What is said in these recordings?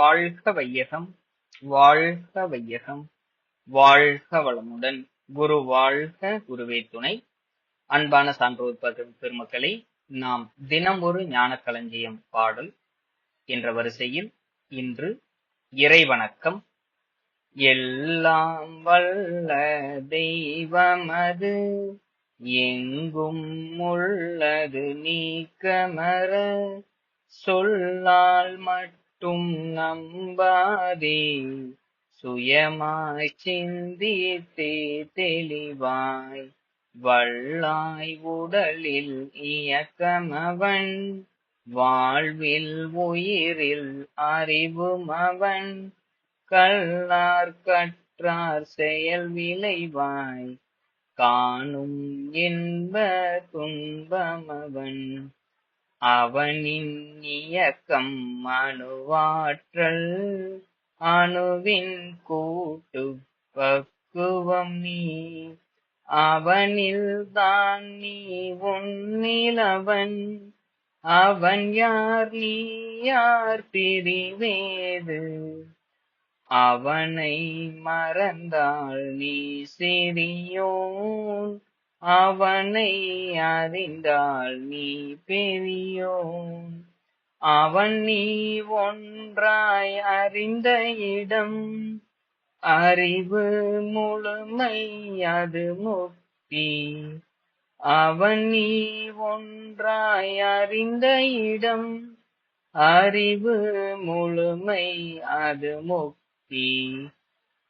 வாழ்க வையகம் வாழ்க வையகம் வாழ்க வளமுடன். குரு வாழ்க குருவே துணை. அன்பான சான்றோர் பெரு- பெருமக்களே நாம் தினம் ஒரு ஞான களஞ்சியம் பாடல் என்ற வரிசையில் இன்று இறைவணக்கம். எல்லாம் வல்ல தெய்வமது எங்கும் உள்ளது நீக்கமர சொல்லால் மட்டும் மட்டும் நம்பாதே. சுயமாய் சிந்தித்தே தெளிவாய். வள்ளாய் உடலில் இயக்கமவன். வாழ்வில் உயிரில் அறிவுமவன். கல்லார் கற்றார் செயல் விளைவாய். காணும் இன்ப துன்பமவன். அவனின் இயக்கம் அணுவாற்றல் அணுவின் கூட்டு பக்குவம் நீ. அவனில் தான் நீ உன்னிலவன் அவன் யார் நீ யார் பிரிவேது? அவனை மறந்தால் நீ சிறியோன். அவனை அறிந்தால் நீ பெரியோன். அவன் நீ ஒன்றாய் அறிந்த இடம். அறிவு முழுமை அது முக்தி. அவன் நீ ஒன்றாய் அறிந்த இடம். அறிவு முழுமை அது முக்தி.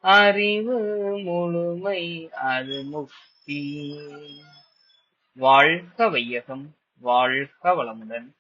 அறிவு முழுமை அது முக்தி. வாழ்க வையகம் வாழ்க வளமுடன்.